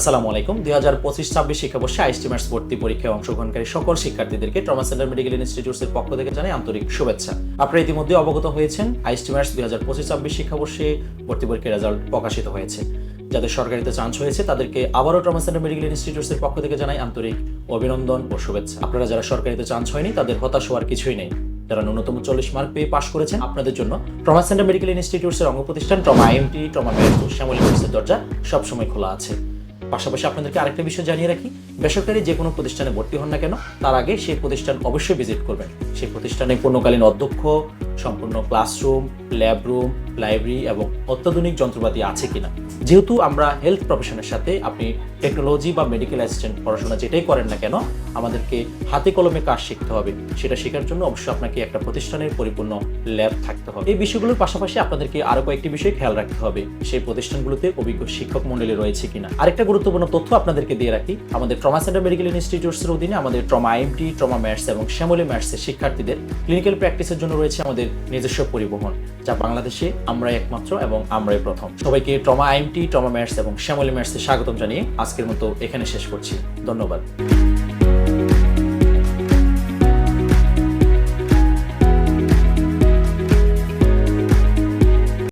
আসসালামু আলাইকুম। দুই হাজার পঁচিশ ছাব্বিশ শিক্ষাবর্ষে আইস্টিমার্স ভর্তি পরীক্ষায় অংশগ্রহণকারী সকল শিক্ষার্থীদেরকে ট্রমা সেন্টার মেডিকেল ইনস্টিটিউটসের পক্ষ থেকে জানাই আন্তরিক শুভেচ্ছা। আপনারা ইতিমধ্যে অবগত হয়েছেন আইস্টিমার্স দুই হাজার পঁচিশ ছাব্বিশ শিক্ষাবর্ষে ভর্তি পরীক্ষার রেজাল্ট প্রকাশিত হয়েছে। যাদের সরকারিতে চান্স হয়েছে, তাদেরকে আবারও ট্রমা সেন্টার মেডিকেল ইনস্টিটিউটসের পক্ষ থেকে জানাই আন্তরিক অভিনন্দন ও শুভেচ্ছা। আপনারা যারা সরকারিতে চান্স হয়নি, তাদের হতাশ হওয়ার কিছুই নেই। যারা ন্যূনতম চল্লিশ মার্ক পেয়ে পাশ করেছেন, আপনাদের জন্য ট্রমা সেন্টার মেডিকেল ইনস্টিটিউটসের অঙ্গ প্রতিষ্ঠান trauma IMT, trauma medical, Shyamoli দরজা সবসময় খোলা আছে। পাশাপাশি আপনাদেরকে আরেকটা বিষয় জানিয়ে রাখি, বেসরকারি যে কোনো প্রতিষ্ঠানে ভর্তি হন না কেন, তার আগে সেই প্রতিষ্ঠান অবশ্যই ভিজিট করবেন। সেই প্রতিষ্ঠানে পূর্ণকালীন অধ্যক্ষ, সম্পূর্ণ ক্লাসরুম ল্যাব রুম লাইব্রেরি এবং অত্যাধুনিক যন্ত্রপাতি আছে কিনা? যেহেতু আমরা হেলথ প্রফেশনের সাথে আপনি টেকনোলজি বা মেডিকেল অ্যাসিস্ট্যান্ট পড়াশোনা যেটাই করেন না কেন, আমাদেরকে হাতে কলমে কাজ শিখতে হবে। সেটা শেখার জন্য অবশ্যই আপনাকে একটা প্রতিষ্ঠানের পরিপূর্ণ ল্যাব থাকতে হবে। এই বিষয়গুলোর পাশাপাশি আপনাদেরকে আরও কয়েকটি বিষয় খেয়াল রাখতে হবে। সেই প্রতিষ্ঠানগুলোতে অভিজ্ঞ শিক্ষক মন্ডলী রয়েছে কিনা? আরেকটা গুরুত্বপূর্ণ তথ্য আপনাদেরকে দিয়ে রাখি। আমাদের ট্রমা সেন্টার মেডিকেল ইনস্টিটিউটসের অধীনে আমাদের ট্রমা আইএমটি ট্রমা ম্যাটস এবং শ্যামলী ম্যাটসের শিক্ষার্থীদের ক্লিনিক্যাল প্র্যাকটিসের জন্য রয়েছে আমাদের নিজস্ব পরিবহন। যা বাংলাদেশে আমরাই একমাত্র এবং আমরাই প্রথম। সবাইকে ট্রমা আইএমটি, ট্রমা ম্যাটস এবং শ্যামলী ম্যাটসে স্বাগতম জানিয়ে আজকের মতো এখানে শেষ করছি। ধন্যবাদ।